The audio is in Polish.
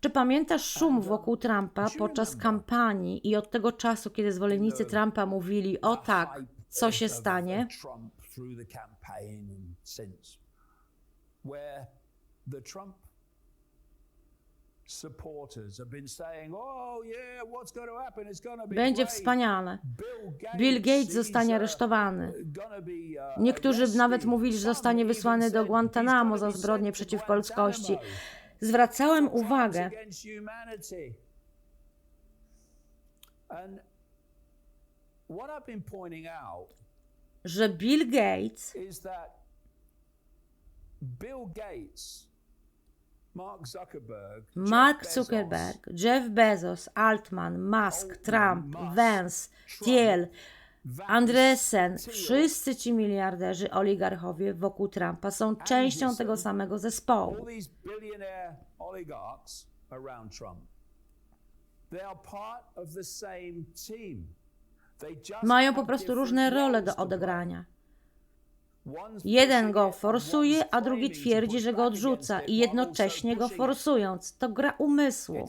Czy pamiętasz szum wokół Trumpa podczas kampanii i od tego czasu, kiedy zwolennicy Trumpa mówili, o tak, co się stanie? Where the Trump Będzie great. wspaniale. Bill Gates, zostanie uh, aresztowany. uh, Niektórzy nawet mówili, że zostanie wysłany do Guantanamo za zbrodnie przeciwko ludzkości. Zwracałem uwagę, że Bill Gates is that Bill Gates, Mark Zuckerberg, Jeff Bezos, Altman, Musk, Trump, Vance, Thiel, Andresen, wszyscy ci miliarderzy, oligarchowie wokół Trumpa są częścią tego samego zespołu. Mają po prostu różne role do odegrania. Jeden go forsuje, a drugi twierdzi, że go odrzuca i jednocześnie go forsując. To gra umysłu.